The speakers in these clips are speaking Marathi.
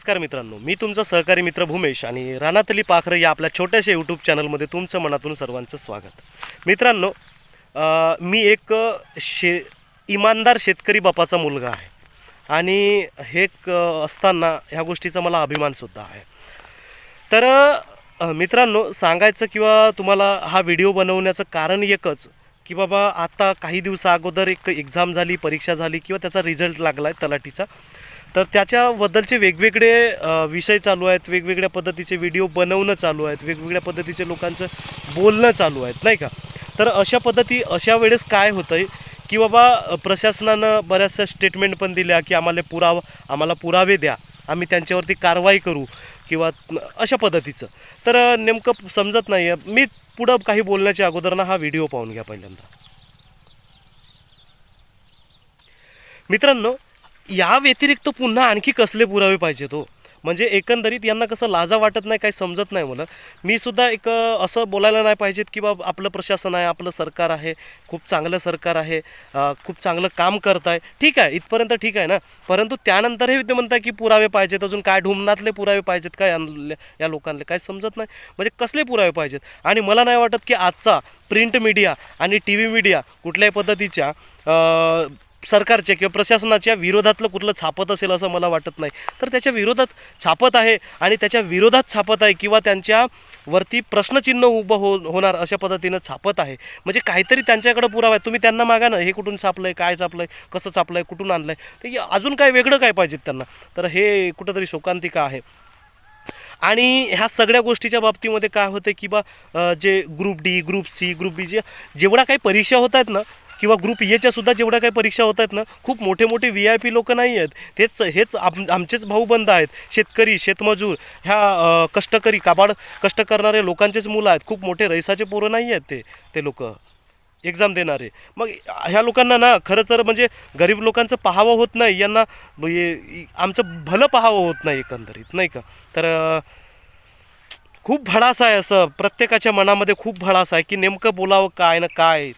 नमस्कार मित्रांनो मी तुमचा सहकारी मित्र भूमेश आणि रानातली पाखरं या आपल्या छोट्याशा यूट्यूब चॅनलमध्ये तुमचं मनातून सर्वांचं स्वागत. मित्रांनो मी एक शे इमानदार शेतकरी बापाचा मुलगा आहे. आणि हे असताना ह्या गोष्टीचा मला अभिमानसुद्धा आहे. तर मित्रांनो सांगायचं किंवा तुम्हाला हा व्हिडिओ बनवण्याचं कारण एकच की बाबा आता काही दिवसा अगोदर एक एक्झाम झाली परीक्षा झाली किंवा त्याचा रिझल्ट लागला आहे तलाठीचा. तर त्याच्याबद्दलचे वेगवेगळे विषय चालू आहेत वेगवेगळ्या पद्धतीचे व्हिडिओ बनवणं चालू आहेत वेगवेगळ्या पद्धतीचे लोकांचं बोलणं चालू आहेत नाही का? तर अशा पद्धती अशा वेळेस काय होतं आहे की बाबा प्रशासनानं बऱ्याचशा स्टेटमेंट पण दिल्या की आम्हाला पुरावा आम्हाला पुरावे द्या आम्ही त्यांच्यावरती कारवाई करू किंवा अशा पद्धतीचं. तर नेमकं समजत नाही आहे मी पुढं काही बोलण्याच्या अगोदर ना हा व्हिडिओ पाहून घ्या पहिल्यांदा. मित्रांनो या व्यतिरिक्त पुन्हा आणखी कसले पुरावे पाहिजेत हो? म्हणजे एकंदरीत यांना कसं लाजा वाटत नाही काही समजत नाही मला. मी सुद्धा एक असं बोलायला नाही पाहिजेत की बाब आपलं प्रशासन आहे आपलं सरकार आहे खूप चांगलं सरकार आहे खूप चांगलं काम करत आहे ठीक आहे इथपर्यंत ठीक आहे ना. परंतु त्यानंतरही ते म्हणताय की पुरावे पाहिजेत अजून काय ढुमनातले पुरावे पाहिजेत काय या लोकांना काय समजत नाही. म्हणजे कसले पुरावे पाहिजेत? आणि मला नाही वाटत की आजचा प्रिंट मीडिया आणि टी व्ही मीडिया कुठल्याही पद्धतीच्या सरकारच्या किंवा प्रशासनाच्या विरोधातलं कुठलं छापत असेल असं मला वाटत नाही. तर त्याच्या विरोधात छापत आहे आणि त्याच्या विरोधात छापत आहे किंवा त्यांच्या वरती प्रश्नचिन्ह उभं हो होणार अशा पद्धतीनं छापत आहे. म्हणजे काहीतरी त्यांच्याकडे पुरावा आहे. तुम्ही त्यांना मागा ना हे कुठून छापलं आहे काय छापलं आहे कसं छापलं आहे कुठून आणलं आहे ते अजून काय वेगळं काय पाहिजेत त्यांना? तर हे कुठंतरी शोकांतिका आहे. आणि ह्या सगळ्या गोष्टीच्या बाबतीमध्ये काय होतं की बा जे group D group C group B जे जेवढ्या काही परीक्षा होत आहेत ना किंवा ग्रुप एच्या सुद्धा जेवढ्या काही परीक्षा होत आहेत ना खूप मोठे मोठे व्ही आय पी लोक नाही आहेत. तेच हेच आम आमचेच भाऊबंद आहेत. शेतकरी शेतमजूर ह्या कष्टकरी काबाड कष्ट करणारे लोकांचेच मुलं आहेत. खूप मोठे रैसाचे पोरं नाही आहेत ते ते लोक. एक्झाम देणारे. मग ह्या लोकांना ना खरं तर म्हणजे गरीब लोकांचं पाहावं होत नाही. यांना म्हणजे आमचं भलं पाहावं होत नाही एकंदरीत नाही का? तर खूप भडासा आहे असं प्रत्येकाच्या मनामध्ये खूप भडासा आहे की नेमकं बोलावं काय ना काय.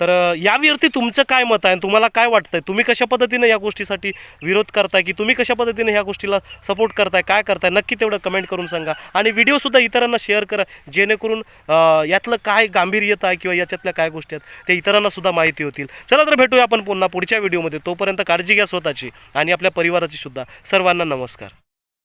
तर यावरती तुमचं काय मत आहे? तुम्हाला काय वाटतंय? तुम्ही कशा पद्धतीनं या गोष्टीसाठी विरोध करताय? की तुम्ही कशा पद्धतीने ह्या गोष्टीला सपोर्ट करताय? काय करताय? नक्की तेवढं कमेंट करून सांगा. आणि व्हिडिओसुद्धा इतरांना शेअर करा. जेणेकरून यातलं काय गांभीर्यत आहे किंवा याच्यातल्या काय गोष्टी आहेत ते इतरांनासुद्धा माहिती होतील. चला तर भेटूया आपण पुन्हा पुढच्या व्हिडिओमध्ये तोपर्यंत काळजी घ्या स्वतःची आणि आपल्या परिवाराची सुद्धा. सर्वांना नमस्कार.